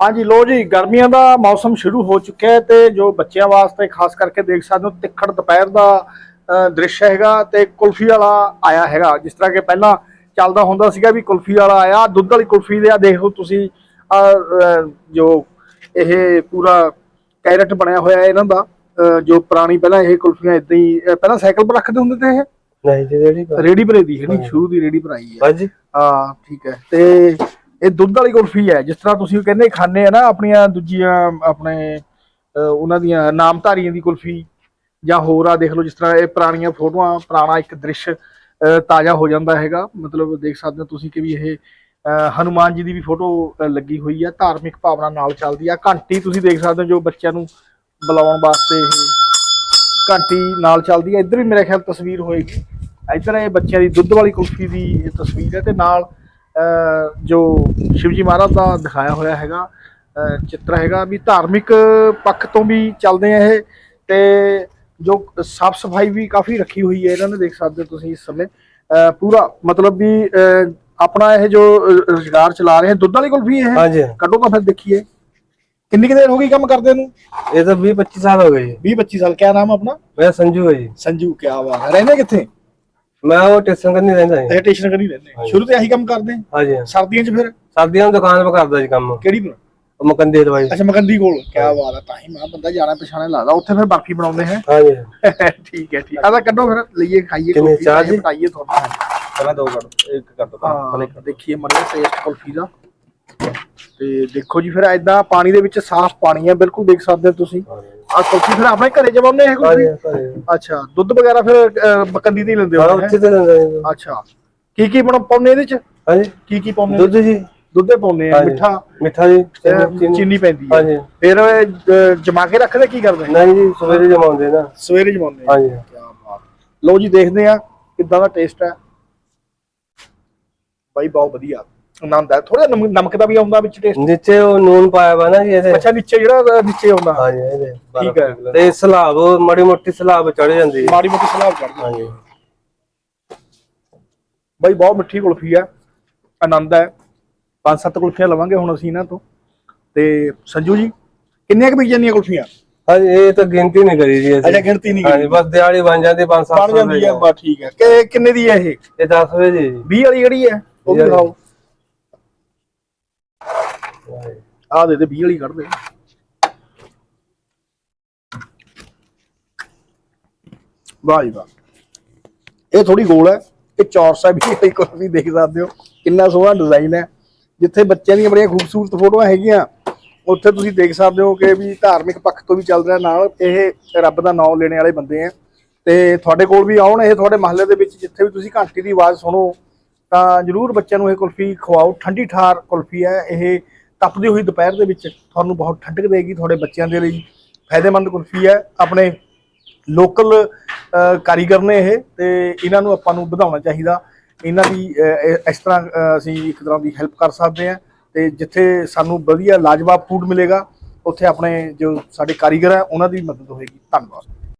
ਹਾਂਜੀ ਲੋ ਜੀ ਗਰਮੀਆਂ ਦਾ ਮੌਸਮ ਸ਼ੁਰੂ ਹੋ ਚੁੱਕਿਆ ਹੈ ਤੇ ਜੋ ਬੱਚਿਆਂ ਵਾਸਤੇ ਖਾਸ ਕਰਕੇ ਦੇਖ ਸਕਦੇ ਹੋ ਤਿੱਖੜ ਦੁਪਹਿਰ ਦਾ ਦ੍ਰਿਸ਼ ਹੈਗਾ ਤੇ ਕੁਲਫੀ ਵਾਲਾ ਆਇਆ ਹੈਗਾ। ਜਿਸ ਤਰ੍ਹਾਂ ਕਿ ਪਹਿਲਾਂ ਚੱਲਦਾ ਹੁੰਦਾ ਸੀਗਾ ਵੀ ਕੁਲਫੀ ਵਾਲਾ ਆਇਆ ਦੁੱਧ ਵਾਲੀ ਕੁਲਫੀ ਦੇ ਆ ਦੇਖੋ ਤੁਸੀਂ ਜੋ ਇਹ ਪੂਰਾ ਕੈਰਟ ਬਣਿਆ ਹੋਇਆ ਹੈ ਇਹਨਾਂ ਦਾ ਜੋ ਪੁਰਾਣੀ ਪਹਿਲਾਂ ਇਹ ਕੁਲਫੀਆਂ ਇਦਾਂ ਹੀ ਪਹਿਲਾਂ ਸਾਈਕਲ 'ਤੇ ਰੱਖਦੇ ਹੁੰਦੇ ਤੇ ਇਹ? ਨਹੀਂ ਜੀ ਜਿਹੜੀ ਰੇੜੀ ਭਰੇ ਦੀ ਹੈ। ਨਹੀਂ ਸ਼ੁਰੂ ਦੀ ਰੇੜੀ ਭਰਾਈ ਹੈ। ਬਾਜੀ ਹਾਂ ਠੀਕ ਹੈ। ਤੇ ਇਹ ਦੁੱਧ ਵਾਲੀ ਕੁਲਫੀ ਹੈ, ਜਿਸ ਤਰ੍ਹਾਂ ਤੁਸੀਂ ਕਹਿੰਦੇ ਖਾਣੇ ਆ ਨਾ ਆਪਣੀਆਂ ਦੂਜੀਆਂ, ਆਪਣੇ ਉਹਨਾਂ ਦੀਆਂ ਨਾਮਧਾਰੀਆਂ ਦੀ ਕੁਲਫੀ ਜਾਂ ਹੋਰ ਆ, ਦੇਖ ਲਓ ਜਿਸ ਤਰ੍ਹਾਂ ਇਹ ਪੁਰਾਣੀਆਂ ਫੋਟੋਆਂ, ਪੁਰਾਣਾ ਇੱਕ ਦ੍ਰਿਸ਼ ਤਾਜ਼ਾ ਹੋ ਜਾਂਦਾ ਹੈਗਾ। ਮਤਲਬ ਦੇਖ ਸਕਦੇ ਹੋ ਤੁਸੀਂ ਕਿ ਵੀ ਇਹ ਹਨੂਮਾਨ ਜੀ ਦੀ ਵੀ ਫੋਟੋ ਲੱਗੀ ਹੋਈ ਹੈ ਧਾਰਮਿਕ ਭਾਵਨਾ ਨਾਲ ਚੱਲਦੀ ਆ। ਘੰਟੀ ਤੁਸੀਂ ਦੇਖ ਸਕਦੇ ਹੋ ਜੋ ਬੱਚਿਆਂ ਨੂੰ ਬੁਲਾਉਣ ਵਾਸਤੇ ਇਹ ਘੰਟੀ ਨਾਲ ਚੱਲਦੀ ਹੈ ਇੱਧਰ ਵੀ ਮੇਰੇ ਖਿਆਲ ਤਸਵੀਰ ਹੋਏਗੀ। ਇੱਧਰ ਇਹ ਬੱਚਿਆਂ ਦੀ ਦੁੱਧ ਵਾਲੀ ਕੁਲਫੀ ਦੀ ਇਹ ਤਸਵੀਰ ਹੈ ਤੇ ਨਾਲ ਜੋ ਸ਼ਿਵਜੀ ਮਹਾਰਾਜ ਦਾ ਦਿਖਾਇਆ ਹੋਇਆ ਹੈਗਾ ਚਿੱਤਰ ਹੈਗਾ ਵੀ ਧਾਰਮਿਕ ਪੱਖ ਤੋਂ ਵੀ ਚੱਲਦੇ ਆ ਇਹ ਤੇ ਜੋ ਸਾਫ਼ ਸਫ਼ਾਈ ਵੀ ਕਾਫੀ ਰੱਖੀ ਹੋਈ ਹੈ ਇਹਨਾਂ ਨੇ ਦੇਖ ਸਕਦੇ ਹੋ ਤੁਸੀਂ ਇਸ ਸਮੇਂ। ਪੂਰਾ ਮਤਲਬ ਵੀ ਆਪਣਾ ਇਹ ਜੋ ਰੁਜ਼ਗਾਰ ਚਲਾ ਰਹੇ ਦੁੱਧ ਵਾਲੀ ਕੁਲਫੀ ਇਹ ਹਾਂਜੀ। ਕੱਢੋ ਤਾਂ ਫਿਰ ਦੇਖੀਏ। ਕਿੰਨੀ ਕੁ ਦੇਰ ਹੋ ਗਈ ਕੰਮ ਕਰਦੇ ਨੂੰ? ਇਹ ਤਾਂ 20 25 ਸਾਲ ਹੋ ਗਏ ਜੀ। 20 25 ਸਾਲ ਕਿਆ ਨਾਮ ਆਪਣਾ? ਮੈਂ ਸੰਜੂ ਹੈ ਜੀ। ਸੰਜੂ ਕਿਆ ਬਾਤ ਹੈ। ਰਹਿੰਦੇ ਕਿੱਥੇ? ਮੈਂ ਉਹ ਟੇਸ਼ਨ ਕਰਨੀ ਰਹਿੰਦਾ ਜੀ ਇਹ ਸਟੇਸ਼ਨ ਕਰੀ ਰਹਿੰਦੇ। ਸ਼ੁਰੂ ਤੋਂ ਆਹੀ ਕੰਮ ਕਰਦੇ? ਹਾਂਜੀ। ਸਰਦੀਆਂ 'ਚ ਫਿਰ? ਸਰਦੀਆਂ ਨੂੰ ਦੁਕਾਨ 'ਤੇ ਕਰਦਾ ਜੀ ਕੰਮ। ਕਿਹੜੀ ਬਣਾ ਉਹ ਮਕੰਦੀ ਦਵਾਈ ਅੱਛਾ ਮਕੰਦੀ ਕੋਲ। ਕਿਆ ਬਾਤ ਹੈ ਤਾਂ ਹੀ ਮੈਂ ਬੰਦਾ ਜਾਣਾ ਪਛਾਣੇ ਲੱਗਦਾ ਉੱਥੇ ਫਿਰ ਬਰਫੀ ਬਣਾਉਂਦੇ ਹੈ। ਹਾਂਜੀ। ਠੀਕ ਹੈ ਠੀਕ। ਆ ਤਾਂ ਕੱਢੋ ਫਿਰ ਲਈਏ ਖਾਈਏ ਕਿੰਨੇ, ਕੁਲਫੀ, ਚਾਰ ਜੀ? ਪਕਾਈਏ ਤੁਹਾਨੂੰ। ਪਹਿਲਾਂ ਦੋ ਕੱਢ ਇੱਕ ਕਰ ਦੋ ਹਾਂ ਦੇਖੀਏ ਮੜੇ ਟੇਸਟ ਕੁਲਫੀ ਦਾ। ਤੇ ਦੇਖੋ ਜੀ ਫਿਰ ਐਦਾਂ ਪਾਣੀ ਦੇ ਵਿੱਚ ਸਾਫ਼ ਪਾਣੀ ਹੈ ਬਿਲਕੁਲ ਦੇਖ ਸਕਦੇ ਹੋ ਤੁਸੀਂ। ਆ ਕੁਲਫੀ ਫਿਰ ਆਪਣੇ ਘਰੇ ਜਮਾਉਂਦੇ ਹੈ ਘਰੇ। ਅੱਛਾ ਦੁੱਧ ਵਗੈਰਾ ਫਿਰ ਮਕੰਦੀ ਤੇ ਹੀ ਲੈਂਦੇ ਹਾਂ ਹੋ? ਉੱਥੇ ਤੇ ਲੈਂਦਾ ਜੀ ਅੱਛਾ ਕੀ ਕੀ ਬਣਾ ਪਾਉਂਦੇ ਇਹਦੇ ਚ? ਹਾਂਜੀ। ਕੀ ਕੀ ਪਾਉਂਦੇ ਦੁੱਧ ਜੀ। ਦੁੱਧੇ ਪਾਉਂਦੇ ਆ। ਮਿੱਠਾ। ਮਿੱਠਾ ਜੀ ਚੀਨੀ ਪੈਂਦੀ ਹੈ ਹਾਂਜੀ। ਫਿਰ ਜਮਾ ਕੇ ਰੱਖਦੇ ਕੀ ਕਰਦੇ? ਨਹੀਂ ਜੀ ਸਵੇਰੇ ਜਮਾਉਂਦੇ ਨਾ। ਸਵੇਰੇ ਜਮਾਉਂਦੇ ਹਾਂਜੀ। ਕਿਆ ਬਾਤ। ਲਓ ਜੀ ਦੇਖਦੇ ਆ ਕਿੱਦਾਂ ਦਾ ਟੇਸਟ ਹੈ ਬਾਈ ਬਹੁਤ ਵਧੀਆ। ਆਨੰਦ ਹੈ। ਥੋੜਾ ਨਮਕ ਦਾ ਵੀ ਆਉਂਦਾ ਵਿੱਚ ਟੇਸਟ ਨੀਚੇ ਉਹ ਨੂਨ ਪਾਇਆ ਵਾ ਨਾ ਜੀ ਇਹਦੇ। ਅੱਛਾ ਨੀਚੇ ਜਿਹੜਾ ਨੀਚੇ ਆਉਂਦਾ। ਹਾਂਜੀ ਇਹਦੇ ਠੀਕ ਹੈ। ਤੇ ਸਲਾਬ ਮੜੀ ਮੋਟੀ ਸਲਾਬ ਚੜ ਜਾਂਦੀ ਹੈ। ਮਾੜੀ ਮੋਟੀ ਸਲਾਬ ਚੜਦੀ ਹਾਂਜੀ। ਬਾਈ ਬਹੁਤ ਮਿੱਠੀ ਕੁਲਫੀ ਹੈ। ਆਨੰਦ ਹੈ। ਪੰਜ ਸੱਤ ਕੁਲਫੀਆਂ ਲਵਾਂਗੇ ਹੁਣ ਅਸੀਂ ਇਹਨਾਂ ਤੋਂ। ਤੇ ਸੰਜੂ ਜੀ ਕਿੰਨੀਆਂ ਕੁ ਵਿਕ ਜਾਂਦੀਆਂ ਕੁਲਫੀਆਂ? ਹਾਂਜੀ ਇਹ ਤਾਂ ਗਿਣਤੀ ਨਹੀਂ ਕਰੀ ਜੀ ਅਸੀਂ। ਅੱਛਾ ਗਿਣਤੀ ਨਹੀਂ ਹਾਂਜੀ ਬਸ ਦਿਹਾੜੀ ਬਣ ਜਾਂਦੀ 5-7 ਬਣ ਜਾਂਦੀ ਹੈ ਬਸ ਠੀਕ ਹੈ। ਕਿ ਕਿੰਨੇ ਦੀ ਹੈ ਇਹ? ਇਹ 10 ਵਜੇ ਜੀ। 20 ਵਾਲੀ ਕਿਹੜੀ ਹੈ ਉਹ। ਦਿਖਾਓ। ਆ ਦੇ ਦੇ 20 ਵਾਲੀ ਕੱਢ ਦੇ। ਵਾਹ ਜੀ ਵਾਹ। ਇਹ ਥੋੜੀ ਗੋਲ ਹੈ, ਇਹ ਚੌਰਸ ਹੈ ਇੱਕ ਵੀ ਦੇਖ ਸਕਦੇ ਹੋ। ਕਿੰਨਾ ਸੋਹਣਾ ਡਿਜ਼ਾਈਨ ਹੈ। ਜਿੱਥੇ ਬੱਚਿਆਂ ਦੀਆਂ ਬੜੀਆਂ ਖੂਬਸੂਰਤ ਫੋਟੋਆਂ ਹੈਗੀਆਂ, ਉੱਥੇ ਤੁਸੀਂ ਦੇਖ ਸਕਦੇ ਹੋ ਕਿ ਵੀ ਧਾਰਮਿਕ ਪੱਖ ਤੋਂ ਵੀ ਚੱਲ ਰਿਹਾ ਨਾਲ। ਇਹ ਰੱਬ ਦਾ ਨਾਮ ਲੈਣ ਵਾਲੇ ਬੰਦੇ ਆ। ਤੇ ਤੁਹਾਡੇ ਕੋਲ ਵੀ ਆਉਣ, ਇਹ ਤੁਹਾਡੇ ਮਹੱਲੇ ਦੇ ਵਿੱਚ ਜਿੱਥੇ ਵੀ ਤੁਸੀਂ ਘੰਟੀ ਦੀ ਆਵਾਜ਼ ਸੁਣੋ, ਤਾਂ ਜਰੂਰ ਬੱਚਿਆਂ ਨੂੰ ਇਹ ਕੁਲਫੀ ਖਵਾਓ। ਠੰਡੀ ਠਾਰ ਕੁਲਫੀ ਹੈ, ਇਹ ਤਪਦੀ ਹੋਈ ਦੁਪਹਿਰ ਦੇ ਵਿੱਚ ਤੁਹਾਨੂੰ ਬਹੁਤ ਠੰਡਕ ਦੇਗੀ ਤੁਹਾਡੇ ਬੱਚਿਆਂ ਦੇ ਲਈ। ਫਾਇਦੇਮੰਦ ਕੁਲਫੀ ਹੈ, ਆਪਣੇ ਲੋਕਲ ਕਾਰੀਗਰ ਨੇ ਇਹ ਤੇ ਇਹਨਾਂ ਨੂੰ ਆਪਾਂ ਨੂੰ ਵਧਾਉਣਾ ਚਾਹੀਦਾ। ਇਹਨਾਂ ਦੀ ਇਸ ਤਰ੍ਹਾਂ ਅਸੀਂ ਇੱਕ ਤਰ੍ਹਾਂ ਦੀ ਹੈਲਪ ਕਰ ਸਕਦੇ ਹਾਂ ਤੇ ਜਿੱਥੇ ਸਾਨੂੰ ਵਧੀਆ ਲਾਜਵਾਬ ਫੂਡ ਮਿਲੇਗਾ, ਉੱਥੇ ਆਪਣੇ ਜੋ ਸਾਡੇ ਕਾਰੀਗਰ ਹੈ, ਉਹਨਾਂ ਦੀ ਮਦਦ ਹੋਏਗੀ। ਧੰਨਵਾਦ।